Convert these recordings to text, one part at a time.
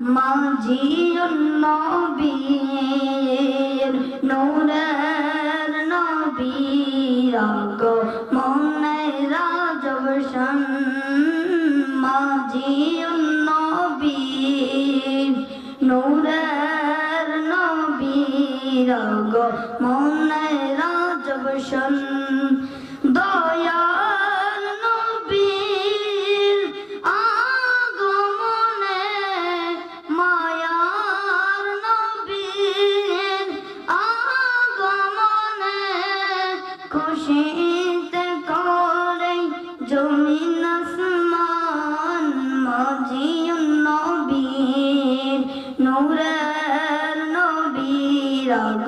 মাঝির নূরের নবীর গো মনে রাজবসন। মাঝির নবীর নূরের নবীর গো মনে রাজবসন।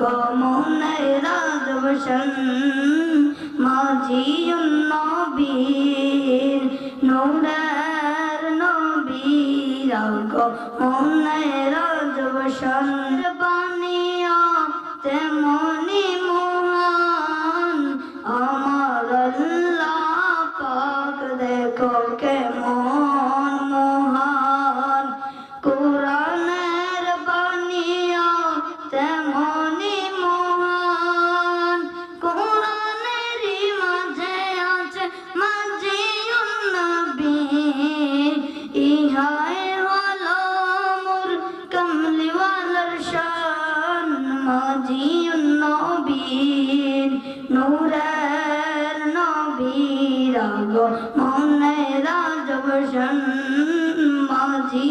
আগমনে রাজবসন মাঝিউন নবীর নূরের নবীর আগমনে রাজবসন বানিয়া মাঝি নবীর নূরের নবীর গো মনে রাজবসন মাঝি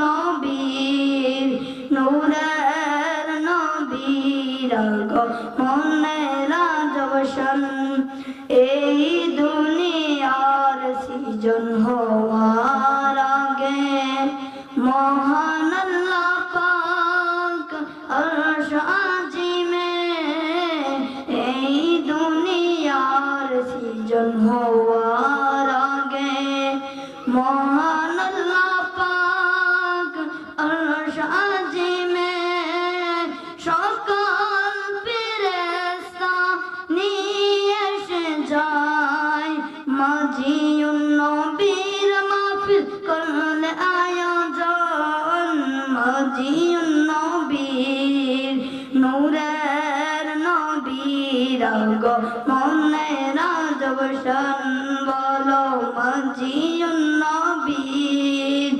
নবীর নূরের নবীর গো মনে রাজবসন এই দুনিয়ার সৃজন হওয়ার আগে মহান আল্লাহ পাক আরশ মহান আল্লাহ পাক আরশ আজিমে সকল ফেরেশতা নিয়ে এসে যায়। মাঝিউন নবীর মাহফিল করলে নবীর গো মনে রাজবসন বলো মাঝিউন নবীর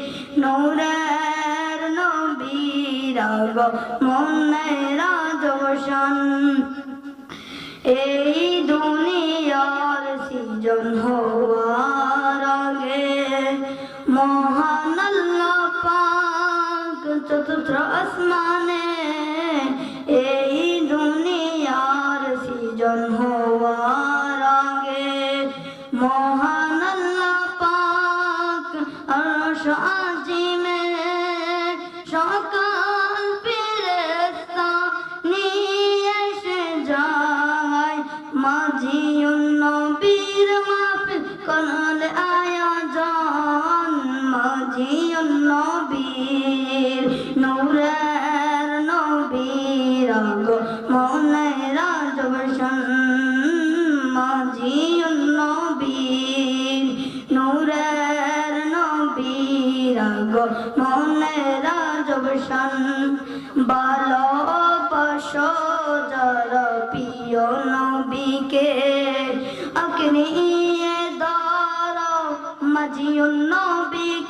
নূরের নবীর গো মনে রাজবসন এই দুনিয়ার সৃজন হওয়ার আগে মহান আল্লাহ পাক চতুর্থ আসমানে মাঝিউন নবীর, নূরের নবীর গো মনে রাজবসন মাঝিউন নবীর, নূরের নবীর গো মনে রাজবসন ভালোবাসো যারা প্রিয় নবীকে আঁকড়িয়ে দাঁড়াও মাঝিউন নবীকে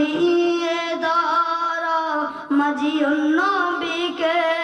আঁকড়িয়ে দাঁড়াও মাঝি অন্য মাঝিউন